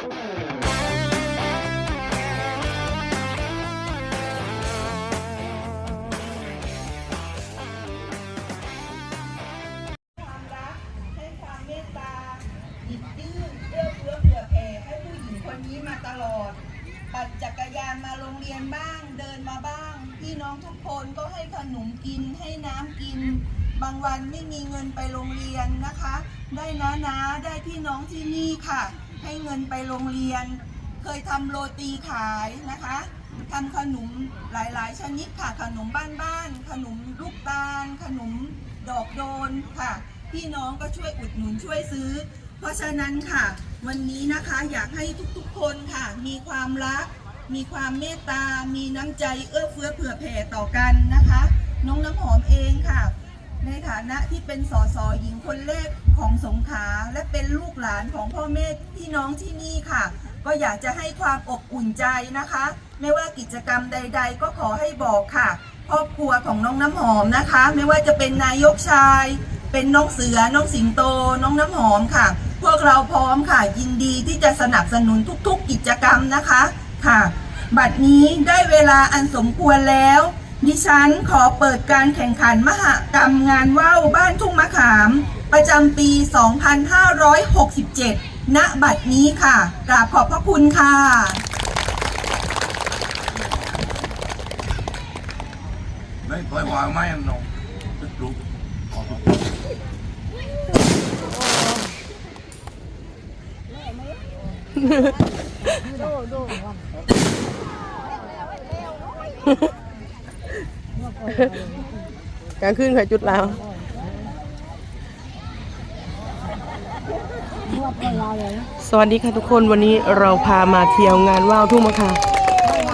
ปั่นจักรยานมาโรงเรียนบ้าง เดินมาบ้าง พี่น้องทุกคนก็ให้ขนมกินให้น้ำกิน บางวันไม่มีเงินไปโรงเรียนนะคะ ได้นะนะได้พี่น้องที่นี่ค่ะ ให้เงินไปโรงเรียน เคยทำโรตีขายนะคะทำขนมหลายๆ ชนิดค่ะขนมบ้านๆขนมลูกตาล ขนมดอกโดนค่ะพี่น้องก็ช่วยอุดหนุนช่วยซื้อ เพราะฉะนั้นค่ะ วันนี้นะคะอยากให้ทุกๆคนค่ะ มีความรัก มีความเมตตา มีน้ำใจเอื้อเฟื้อเผื่อแผ่ต่อกันนะคะ น้องน้ำหอมเองค่ะ ในฐานะที่เป็นสสหญิงคนแรกของสงขลาและเป็นลูกหลานของพ่อแม่พี่น้องที่นี่ค่ะ ก็อยากจะให้ความอบอุ่นใจนะคะ ไม่ว่ากิจกรรมใด ๆ ก็ขอให้บอกค่ะครอบครัวของน้องน้ำหอมนะคะ ไม่ว่าจะเป็นนายกชาย เป็นน้องเสือน้องสิงโต น้องน้ำหอมค่ะ พวกเราพร้อมค่ะ ยินดีที่จะสนับสนุนทุกๆ กิจกรรมนะคะค่ะ บัดนี้ได้เวลาอันสมควรแล้ว ดิฉันขอเปิดการแข่งขันมหกรรมงานว่าวบ้านทุ่งมะขาม ประจำปี 2567 ณ บัดนี้ค่ะ กราบขอบพระคุณค่ะ ไม่ปล่อยวางไม่นองลุก กลางคืนขายจุดแล้วสวัสดีค่ะทุกคนวันนี้เราพามาเที่ยวงานว่าวทุ่งมะขาม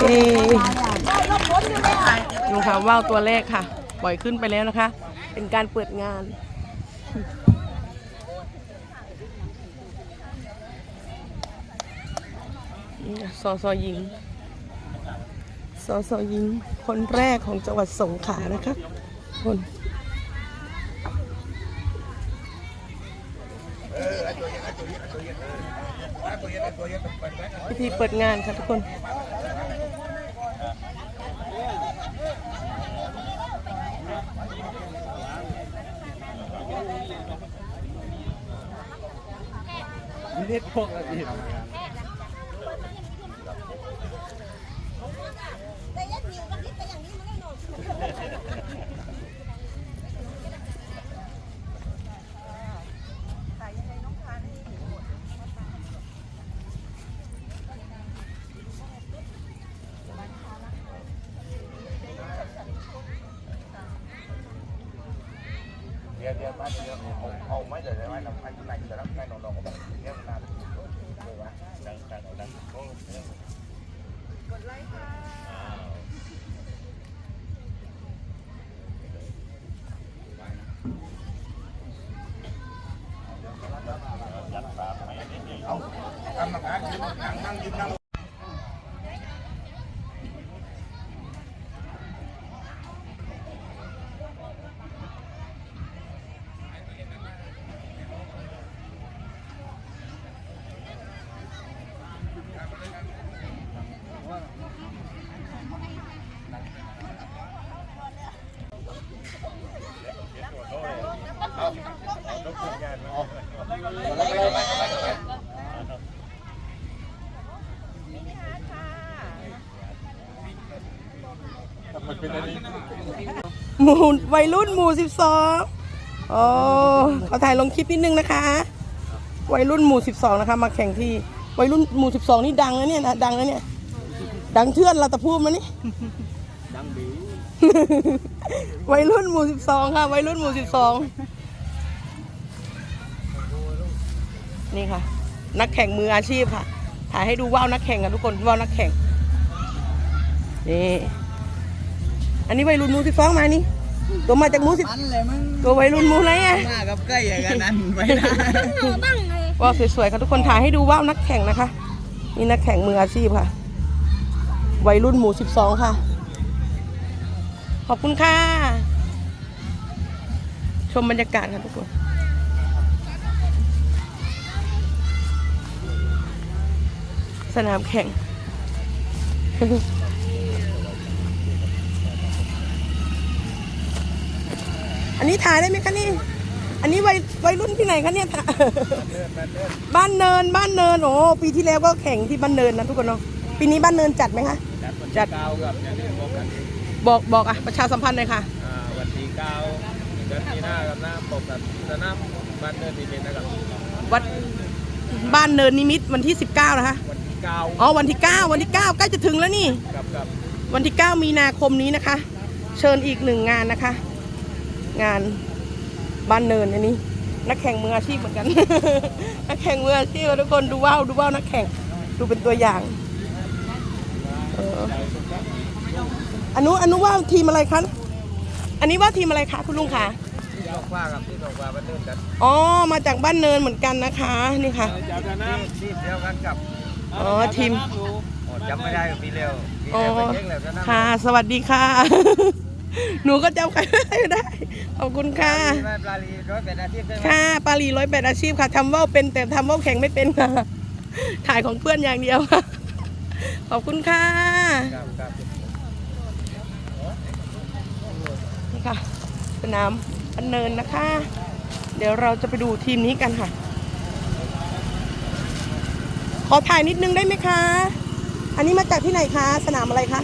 เอ้ดูค่ะว่าวตัวแรกค่ะ ปล่อยขึ้นไปแล้วนะคะ เป็นการเปิดงานนี่นะสอสอหญิง สสอหญิงคนแรกของจังหวัดสงขลานะคะคนพิธีเปิดงานค่ะทุกคนนิดพวกอะไร หมู่วัยรุ่นหมู่สิบสองโอ้เขาถ่ายลงคลิปนิดนึงนะคะ วัยรุ่นหมู่สิบสองนะคะ มาแข่งที่ วัยรุ่นหมู่สิบสองนี่ดังนะเนี่ยนะดังนะเนี่ย ดังเทื่อนเราตะพูดมานี่ ดังบีวัยรุ่นหมู่สิบสองค่ะ วัยรุ่นหมู่สิบสองนี่ค่ะ นักแข่งมืออาชีพค่ะ ถ่ายให้ดูว่าวนักแข่งกันทุกคนว่าวนักแข่งนี่อันนี้วัยรุ่นหมู่สิบสองมานี่ ตัวมาจากหมู่สิบมันเลยมึงตัววัยรุ่นหมู่ไหนอะหน้ากับใกล้อย่างนั้นไปนะว่าวสวยๆค่ะทุกคนถ่ายให้ดูว่าวนักแข่งนะคะนี่นักแข่งมืออาชีพค่ะ วัยรุ่นหมู่สิบสองค่ะ ขอบคุณค่ะ ชมบรรยากาศค่ะทุกคนสนามแข่ง อันนี้ถ่ายได้ไหมคะนี่ อันนี้วัยวัยรุ่นที่ไหนคะเนี่ย บ้านเนินบ้านเนินโอ้ปีที่แล้วก็แข่งที่บ้านเนินนะทุกคนเนาะ ปีนี้บ้านเนินจัดไหมคะ จัดเก้ากับอย่างนี้บอกกันบอกบอกอะประชาสัมพันธ์หน่อยค่ะอ่าวันที่เก้าเดือนมีนากับหน้าปกกับสนามบ้านเนินดีเป็นนะครับ วัดบ้านเนินนิมิตรวันที่ 19 นะคะ วันที่เก้าอ๋อวันที่ 9 วันที่ 9 ใกล้จะถึงแล้วนี่กับกับวันที่ 9 มีนาคมนี้นะคะ เชิญอีกหนึ่งงานนะคะ งานบ้านเนินอันนี้ นักแข่งมืออาชีพเหมือนกัน นักแข่งมืออาชีพทุกคนดูว่าวดูว่าวนักแข่งดูเป็นตัวอย่างเอออนุอนุว่าวทีมอะไรคะอันนี้ว่าวทีมอะไรคะคุณลุงคะที่ตกว่ากับที่ตกว่าบ้านเนินกันอ๋อมาจากบ้านเนินเหมือนกันนะคะนี่ค่ะจากสนามที่เดียวกันกับอ๋อทีมอ๋อจำไม่ได้กับปีเร็วปีอ๋อเร็วไปเช็คแล้วสนามค่ะสวัสดีค่ะ หนูก็จำใครไม่ได้ ขอบคุณค่ะแม่ปลาลีร้อยเป็นอาชีพใช่ไหมค่ะปารีร้อยแปดอาชีพค่ะทำว่าวเป็นแต่ทำว่าวแข่งไม่เป็นค่ะ ถ่ายของเพื่อนอย่างเดียวค่ะขอบคุณค่ะครับครับนี่ค่ะสนามบันเนินนะคะ เดี๋ยวเราจะไปดูทีมนี้กันค่ะ ขอถ่ายนิดนึงได้ไหมคะ อันนี้มาจากที่ไหนคะ สนามอะไรคะ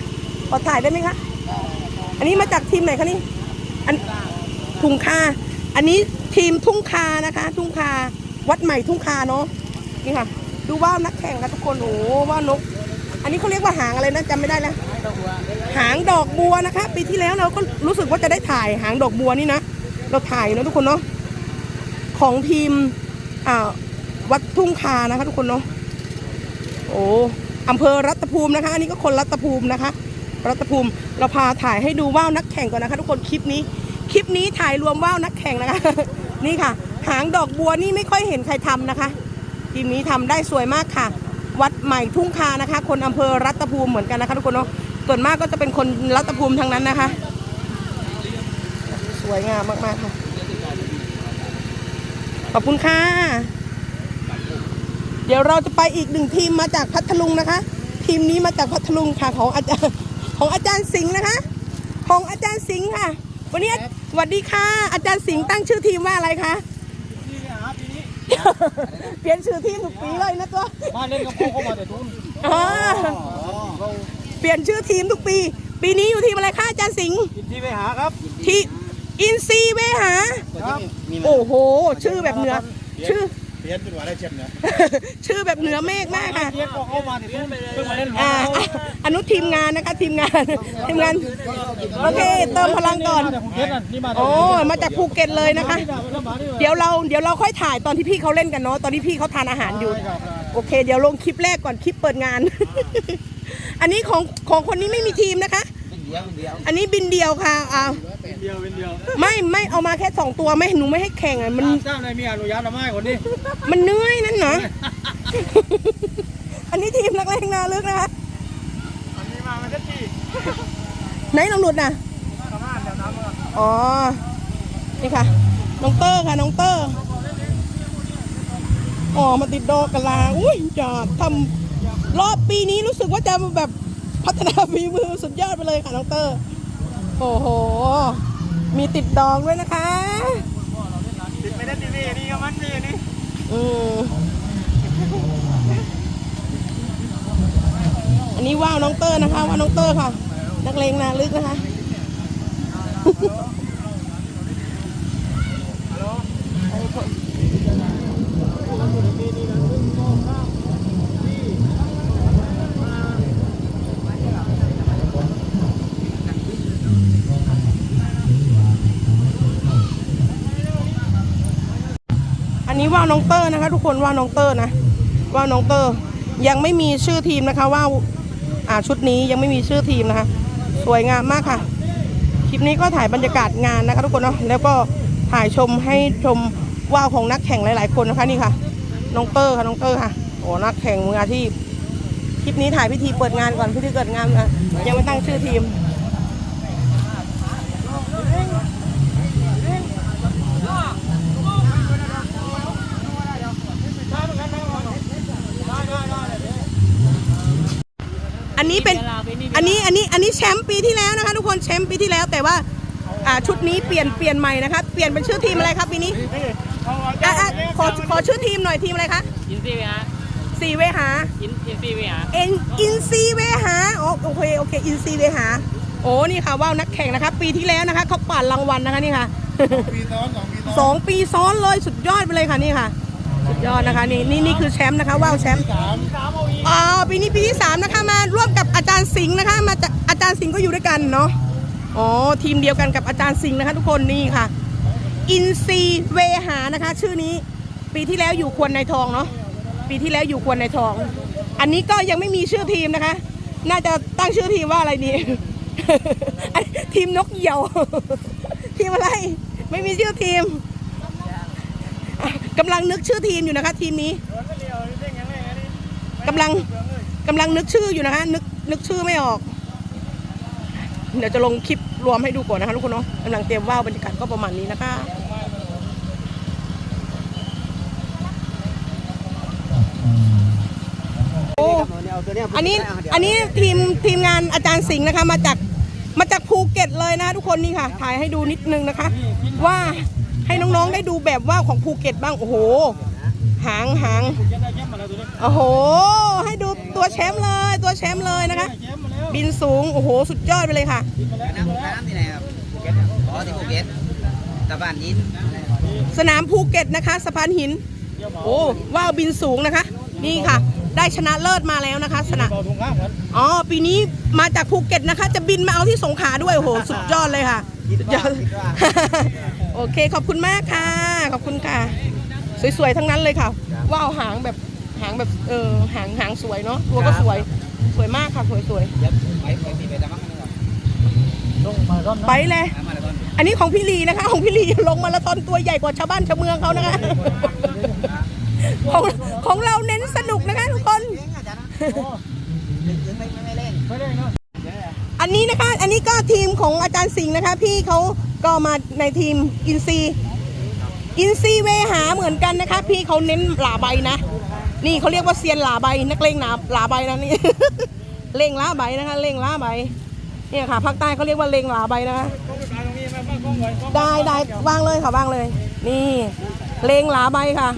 ขอถ่ายได้ไหมคะ อันนี้มาจากทีมไหนคะนี่อันทุ่งคาอันนี้ทีมทุ่งคานะคะ ทุ่งคาวัดใหม่ทุ่งคาเนาะนี่ค่ะ ดูว่าวนักแข่งค่ะทุกคนโอ้ว่านก อันนี้เขาเรียกว่าหางอะไรนะจำไม่ได้แล้วหางดอกบัวนะคะ ปีที่แล้วเราก็รู้สึกว่าจะได้ถ่ายหางดอกบัวนี่นะเราถ่ายนะทุกคนเนาะของทีมอ่าวัดทุ่งคานะคะ ทุกคนเนาะโอ้อำเภอรัตภูมินะคะ อันนี้ก็คนรัตภูมินะคะ รัตภูมิ เราพาถ่ายให้ดูว่าวนักแข่งก่อนนะคะ ทุกคนคลิปนี้ คลิปนี้ถ่ายรวมว่าวนักแข่งนะคะ นี่ค่ะ หางดอกบัวนี่ไม่ค่อยเห็นใครทำนะคะทีมนี้ทำได้สวยมากค่ะ วัดใหม่ทุ่งคานะคะ คนอำเภอรัตภูมิเหมือนกันนะคะทุกคนเนาะส่วนมากก็จะเป็นคนรัตภูมิทั้งนั้นนะคะ สวยงามมากๆค่ะขอบคุณค่ะ เดี๋ยวเราจะไปอีกหนึ่งทีมมาจากพัทลุงนะคะ ทีมนี้มาจากพัทลุงค่ะของอาจารย์ ของอาจารย์สิงห์นะคะ ของอาจารย์สิงห์ค่ะ วันนี้สวัสดีค่ะ อาจารย์สิงห์ตั้งชื่อทีมว่าอะไรคะเปลี่ยนชื่อทีมทุกปีเลยนะตัวมาเล่นกับพวกเขามาแต่ทุนอ๋อเปลี่ยนชื่อทีมทุกปี ปีนี้อยู่ทีมอะไรคะอาจารย์สิงห์กินที่ไปหาครับทีอินซีเวหาครับโอ้โห ชื่อแบบเหนือชื่อ เรียนจนว่าได้เช่นเนี่ยชื่อแบบเหนือเมฆมากค่ะเรียนพวกเขามาแต่ทุนเพิ่งมาเล่นอ่าอนุทีมงานนะคะทีมงาน ทีมงาน โอเค เติมพลังก่อนเรียนนี่มาโอ้มาจากภูเก็ตเลยนะคะ เดี๋ยวเราเดี๋ยวเราค่อยถ่ายตอนที่พี่เขาเล่นกันเนาะตอนที่พี่เขาทานอาหารอยู่ โอเค เดี๋ยวลงคลิปแรกก่อนคลิปเปิดงาน อันนี้ของของคนนี้ไม่มีทีมนะคะ เดียวเดียวอันนี้บินเดียวค่ะอ่า เดียวเป็นเดียวไม่ไม่เอามาแค่สองตัวไม่หนูไม่ให้แข่งอะมันเจ้าในมีอนุญาตหรือไม่คนนี้มันเหนื่อยนั่นเนาะอันนี้ทีมนักเลงนาลึกนะคะอันนี้มามันจะที่ไหนลองหลุดนะประมาณเดี๋ยวน้ำมาอ๋อนี่ค่ะน้องเตอร์ค่ะน้องเตอร์อ๋อมาติดดอกกะลาอุ้ยจะทำรอบปีนี้รู้สึกว่าจะแบบพัฒนาฝีมือสุดยอดไปเลยค่ะน้องเตอร์ โอ้โห มีติดดองด้วยนะคะ ติดไปได้ทีวีนี่ก็มันนี่นี่อืมอันนี้ว่าวน้องเตอร์นะคะว่าวน้องเตอร์ค่ะ นักเลงนาลึกนะคะ ว่าน้องเตอร์นะคะ ทุกคนว่าน้องเตอร์นะ ว่าน้องเตอร์ยังไม่มีชื่อทีมนะคะว่าอ่าชุดนี้ยังไม่มีชื่อทีมนะคะ สวยงามมากค่ะ คลิปนี้ก็ถ่ายบรรยากาศงานนะคะ ทุกคนเนาะแล้วก็ถ่ายชมให้ชมว่าวของนักแข่งหลาย ๆ คนนะคะนี่ค่ะ น้องเตอร์ค่ะน้องเตอร์ค่ะโอ้นักแข่งมืออาชีพคลิปนี้ถ่ายพิธีเปิดงานก่อนพิธีเกิดงานนะยังไม่ตั้งชื่อทีม อันนี้เป็นอันนี้อันนี้อันนี้แชมป์ปีที่แล้วนะคะ ทุกคนแชมป์ปีที่แล้วแต่ว่าอ่าชุดนี้เปลี่ยนเปลี่ยนใหม่นะคะเปลี่ยนเป็นชื่อทีมอะไรครับปีนี้อะอะขอขอชื่อทีมหน่อยทีมอะไรคะอินซีเวหาสี่เวหาอินอินซีเวหาเอ็นอินซีเวหาโอโอเคโอเคอินซีเวหาโอ้นี่ค่ะว่าวนักแข่งนะคะ ปีที่แล้วนะคะเขาป่านรางวัลนะคะนี่ค่ะปีซ้อนสองปีซ้อนสองปีซ้อนเลยสุดยอดไปเลยค่ะนี่ค่ะสุด ยอดนะคะนี่นี่นี่คือแชมป์นะคะว่าวแชมป์สามอ๋อปีนี้ปีที่สามนะคะมาร่วมกับอาจารย์สิงห์นะคะมาจากอาจารย์สิงห์ก็อยู่ด้วยกันเนาะอ๋อทีมเดียวกันกับอาจารย์สิงห์นะคะทุกคนนี่ค่ะ อินซีเวหานะคะ ชื่อนี้ปีที่แล้วอยู่ควรในทองเนาะปีที่แล้วอยู่ควรในทอง อันนี้ก็ยังไม่มีชื่อทีมนะคะ น่าจะตั้งชื่อทีมว่าอะไรดีทีมนกเหยี่ยวทีมอะไร ไม่มีชื่อทีม กำลังนึกชื่อทีมอยู่นะคะ ทีมนี้กำลังกำลังนึกชื่ออยู่นะคะ นึกนึกชื่อไม่ออก เดี๋ยวจะลงคลิปรวมให้ดูก่อนนะคะทุกคนเนาะกำลังเตรียมว่าวบรรยากาศก็ประมาณนี้นะคะโอ้อันนี้อันนี้ทีมทีมงานอาจารย์สิงห์นะคะ มาจากมาจากภูเก็ตเลยนะคะทุกคนนี่ค่ะ ถ่ายให้ดูนิดนึงนะคะ ว่า ให้น้องๆได้ดูแบบว่าวของภูเก็ตบ้าง โอ้โห หางหางโอ้โห ให้ดูตัวแชมป์เลย ตัวแชมป์เลยนะคะ บินสูง โอ้โห สุดยอดไปเลยค่ะน้ำน้ำที่ไหนครับอ๋อที่ภูเก็ตตะบ้านยิน สนามภูเก็ตนะคะสะพานหิน โอ้ว่าวบินสูงนะคะ นี่ค่ะ ได้ชนะเลิศมาแล้วนะคะ สนามอ๋อ ปีนี้มาจากภูเก็ตนะคะ จะบินมาเอาที่สงขลาด้วย โอ้โห สุดยอดเลยค่ะสุดยอด โอเคขอบคุณมากค่ะ ขอบคุณค่ะ สวยๆทั้งนั้นเลยค่ะว่าวหางแบบหางแบบเออหางหางสวยเนาะตัวก็สวยสวยมากค่ะสวยเดี๋ยวไปไปที่ไปตะมังกันก่อนๆไปเลยเอามาแล้วก่อนอันนี้ของพี่ลีนะคะ ของพี่ลีลงมาราธอนตัวใหญ่กว่าชาวบ้านชาวเมืองเขานะคะของของเราเน้นสนุกนะคะทุกคนเล่นอาจารย์นะยังไม่ไม่เล่นอันนี้นะคะ อันนี้ก็ทีมของอาจารย์สิงห์นะคะ พี่เขา ก็มาในทีมอินซีอินซีเวหาเหมือนกันนะคะ พี่เขาเน้นหลาใบนะ นี่เขาเรียกว่าเซียนหลาใบนักเลงหนาหลาใบนะนี่เลงหลาใบนะคะ เลงหลาใบเนี่ยค่ะภาคใต้เขาเรียกว่าเลงหลาใบนะคะได้ได้วางเลยค่ะวางเลย นี่เลงหลาใบค่ะ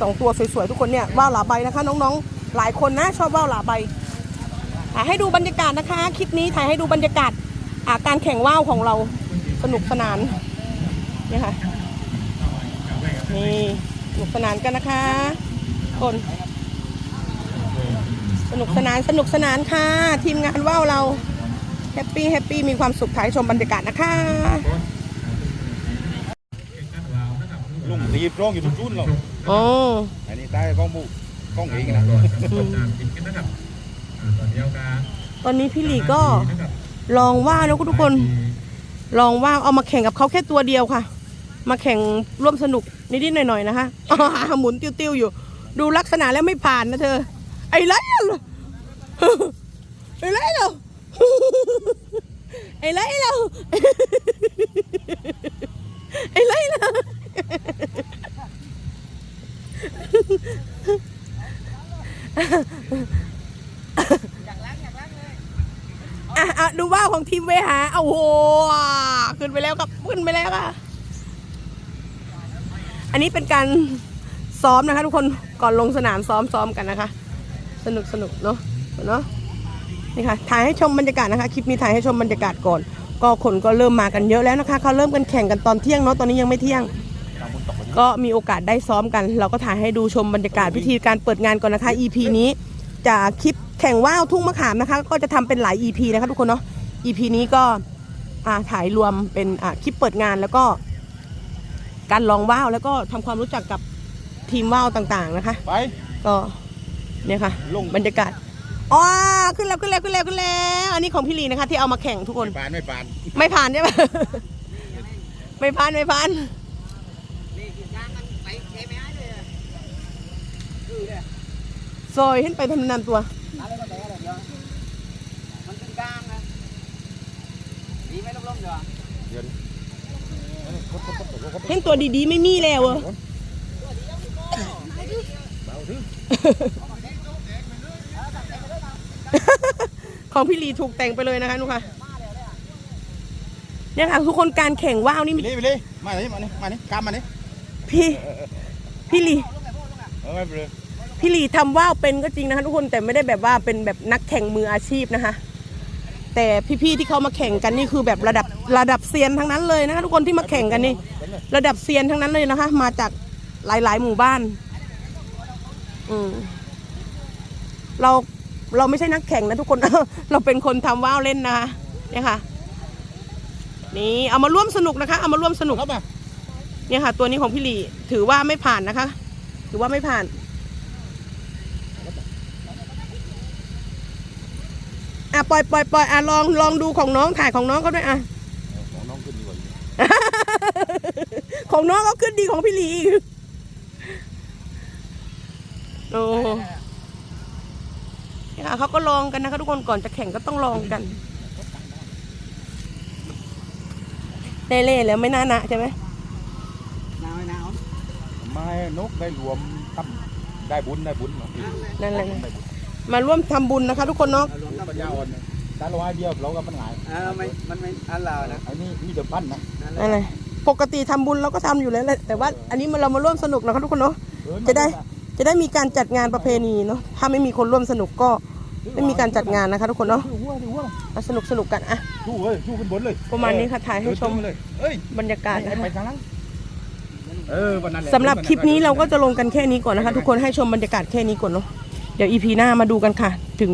สองตัวสวยๆทุกคนเนี่ยว่าวหลาใบนะคะ น้องๆ หลายคนนะชอบว่าวหลาใบให้ดูบรรยากาศนะคะ คลิปนี้ถ่ายให้ดูบรรยากาศอาการแข่งว่าวของเรา สนุกสนานนี่ค่ะนี่สนุกสนานกันนะคะคนสนุกสนานสนุกสนานค่ะ ทีมงานว่าวเราแฮปปี้แฮปปี้มีความสุขถ่ายชมบรรยากาศนะคะลุงตีร้องอยู่ทุกรุ่นหรอกอ๋ออันนี้ใต้กล้องบุกล้องเองนะอืมตอนนี้พี่หลีก็ลองว่าวนะทุกคน ลองว่าเอามาแข่งกับเขาแค่ตัวเดียวค่ะ มาแข่งร่วมสนุกนิดๆหน่อยๆนะคะหมุนติ้วๆอยู่ ดูลักษณะแล้วไม่ผ่านนะเธอ ไอ้ไรเหรอไอ้ไรเรอไอ้ไรเหรอไอ้ไรเหรออะอะดูว่าของทีมเวหาเอาโห ขึ้นไปแล้วครับขึ้นไปแล้วค่ะ อันนี้เป็นการซ้อมนะคะ ทุกคนก่อนลงสนามซ้อมซ้อมกันนะคะ สนุกสนุกเนาะเนาะนี่ค่ะถ่ายให้ชมบรรยากาศนะคะคลิปนี้ถ่ายให้ชมบรรยากาศก่อน ก็คนก็เริ่มมากันเยอะแล้วนะคะเขาเริ่มกันแข่งกันตอนเที่ยงเนาะตอนนี้ยังไม่เที่ยง ก็มีโอกาสได้ซ้อมกัน เราก็ถ่ายให้ดูชมบรรยากาศวิธีการเปิดงานก่อนนะคะ EP นี้จะคลิปแข่งว่าวทุ่งมะขามนะคะ ก็จะทำเป็นหลาย EP นะคะทุกคนเนาะ EP นี้ก็ ถ่ายรวมเป็นอ่าคลิปเปิดงานแล้วก็ การลองว่าวแล้วก็ทำความรู้จักกับทีมว่าวต่างๆนะคะ ไป ก็เนี่ยค่ะลงบรรยากาศอ๋อขึ้นแล้วขึ้นแล้วขึ้นแล้วขึ้นแล้วอันนี้ของพี่ลีนะคะ ที่เอามาแข่งทุกคน ไม่ปานไม่ปานไม่ผ่านใช่ไหมไม่ผ่านไม่ผ่านนี่คือยางมันไปเทไม่ได้เลยอะซอยขึ้นไปทำนำตัวอะไรก็แต่อะไรเดียวมันเป็นกลางนะ ดีไหมล้มๆเดี๋ยวเดี๋ยวเห็นตัวดีๆไม่มีแล้วเออเบาที่ของพี่ลีถูกแต่งไปเลยนะคะนุกค่ะเนี่ยค่ะทุกคนการแข่งว่าวนี่ไปเลยไปเลยมานี่มานี่มานี่กามมานี่พี่พี่ลีเออไม่เป็นไรพี่ลีทำว่าวเป็นก็จริงนะคะทุกคนแต่ไม่ได้แบบว่าเป็นแบบนักแข่งมืออาชีพนะคะ แต่พี่ๆที่เขามาแข่งกันนี่คือแบบระดับระดับเซียนทั้งนั้นเลยนะคะทุกคนที่มาแข่งกันนี่ระดับเซียนทั้งนั้นเลยนะคะ มาจากหลายๆ หมู่บ้าน อืมเราเราไม่ใช่นักแข่งนะทุกคน เราเป็นคนทำว่าวเล่นนะคะเนี่ยค่ะ นี่เอามาร่วมสนุกนะคะ เอามาร่วมสนุกครับมาเนี่ยค่ะ ตัวนี้ของพี่หลีถือว่าไม่ผ่านนะคะ ถือว่าไม่ผ่าน อะปล่อยปล่อยปล่อยอะลองลองดูของน้องถ่ายของน้องเขาด้วยอะของน้องขึ้นดีกว่าของน้องก็ขึ้นดีของพี่หลีอีกโอ้เนี่ยค่ะเขาก็ลองกันนะคะทุกคนก่อนจะแข่งก็ต้องลองกันเล่ๆแล้วไม่น่าหนะใช่ไหมหนาวไหมหนาวไม่นกได้รวมตั้มได้บุญได้บุญเนาะนั่นแหละนะ มาร่วมทำบุญนะคะ ทุกคนเนาะ รวมปัญญาอ่อนตาลอยเดียวเราก็มันหายเออไม่ มันไม่อันลาวนะไอ้นี่มีเดิมพันนะนั่นแหละปกติทำบุญเราก็ทำอยู่แล้วแหละแต่ว่าอันนี้มันเรามาร่วมสนุกนะคะทุกคนเนาะจะได้จะได้มีการจัดงานประเพณีเนาะถ้าไม่มีคนร่วมสนุกก็ไม่มีการจัดงานนะคะทุกคนเนาะดูหัวดูหัวมาสนุกสนุกกันอะดูเว้ยดูขึ้นบนเลยประมาณนี้ค่ะถ่ายให้ชมเลยเอ้ยบรรยากาศนะไปคะทางนั้นเออวันนั้นแหละสำหรับคลิปนี้เราก็จะลงกันแค่นี้ก่อนนะคะ ทุกคนให้ชมบรรยากาศแค่นี้ก่อนเนาะ เดี๋ยว EP หน้ามาดูกันค่ะ ถึง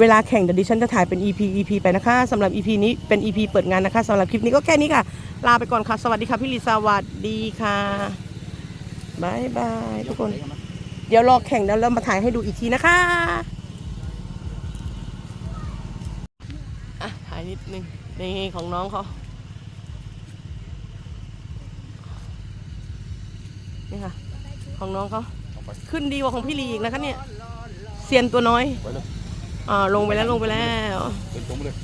เวลาแข่งเดี๋ยวดิฉันจะถ่ายเป็น EP EP ไปนะคะสำหรับ EP นี้เป็น EP เปิดงานนะคะสำหรับคลิปนี้ก็แค่นี้ค่ะ ลาไปก่อนค่ะ สวัสดีค่ะพี่ลิซาวัสดีค่ะบายบายทุกคน เดี๋ยวรอแข่งแล้วเรามาถ่ายให้ดูอีกทีนะคะอะถ่ายนิดนึงนี่ของน้องเขานี่ค่ะ ของน้องเขาขึ้นดีกว่าของพี่ลีอีกนะคะเนี่ย เซียนตัวน้อย ไปเลยอ่าลงไปแล้วลงไปแล้วเป็นตรงไปเลย